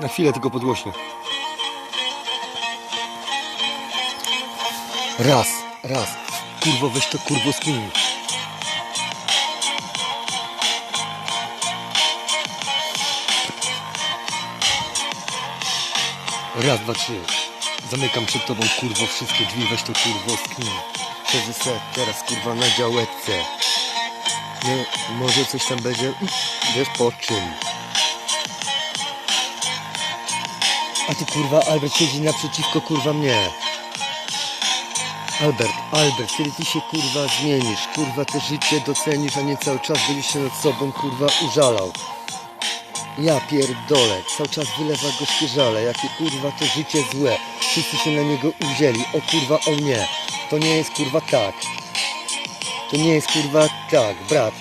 Na chwilę tylko podgłośnie. Raz, raz. Kurwo, weź to kurwo skinuj. Raz, dwa, trzy. Zamykam przed tobą kurwo wszystkie drzwi, weź to kurwo skinuj. Siedzę se teraz kurwa na działeczce. Nie, może coś tam będzie, wiesz po czym. A ty kurwa, Albert siedzi naprzeciwko kurwa mnie. Albert, Albert, kiedy ty się kurwa zmienisz, kurwa te życie docenisz, a nie cały czas będziesz się nad sobą kurwa użalał. Ja pierdolę, cały czas wylewa gorzkie żale, jakie kurwa to życie złe. Wszyscy się na niego uwzięli, o kurwa o nie. To nie jest kurwa tak. To nie jest kurwa tak, brat.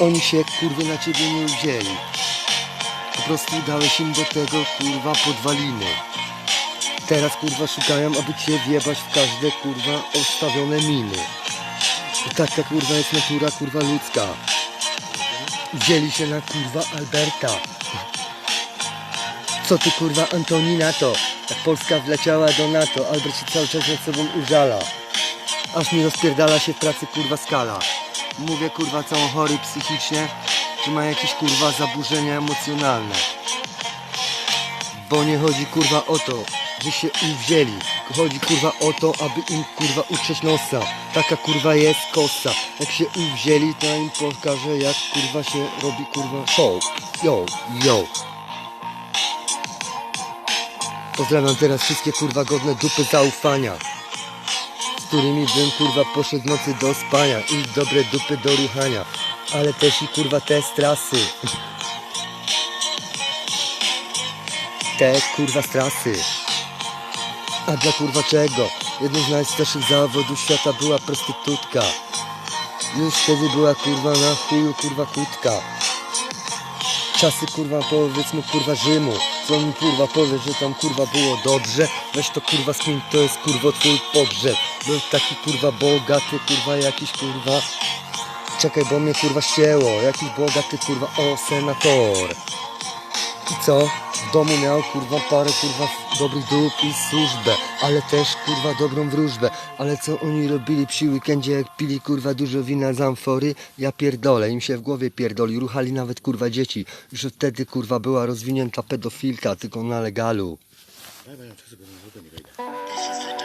Oni się kurwy na ciebie nie uwzięli. Prostu dałeś im do tego kurwa podwaliny. Teraz kurwa szukają, aby cię wjebać w każde kurwa ostawione miny. I taka kurwa jest natura kurwa ludzka. Wzięli się na kurwa Alberta. Co ty kurwa Antoni na to? Jak Polska wleciała do NATO, Albert się cały czas nad sobą użala. Aż mi rozpierdala się w pracy kurwa skala. Mówię kurwa co chory psychicznie, czy ma jakieś kurwa zaburzenia emocjonalne. Bo nie chodzi kurwa o to, że się uwzięli. Chodzi kurwa o to, aby im kurwa utrzeć nosa. Taka kurwa jest kosa. Jak się uwzięli, to im pokażę jak kurwa się robi kurwa show. Yo, yo. Pozdrawiam teraz wszystkie kurwa godne dupy zaufania którymi bym kurwa poszedł nocy do spania i dobre dupy do ruchania, ale też i kurwa te strasy. Te kurwa strasy. A dla kurwa czego? Jednym z najstarszych zawodów świata była prostytutka. Już wtedy była kurwa na chuju kurwa kutka. Czasy kurwa powiedzmy kurwa Rzymu Co mi kurwa powie, że tam kurwa było dobrze. Weź to kurwa z kim to jest kurwa twój pogrzeb. Był taki kurwa bogaty kurwa jakiś kurwa. Czekaj bo mnie kurwa ścięło. Jakiś bogaty kurwa o senator I co? W domu miał kurwa parę kurwa dobrych dup i służbę Ale też kurwa dobrą wróżbę. Ale co oni robili przy weekendzie jak pili kurwa dużo wina z amfory? Ja pierdolę, im się w głowie pierdoli. Ruchali nawet kurwa dzieci Już wtedy kurwa była rozwinięta pedofilka Tylko na legalu. Ja nie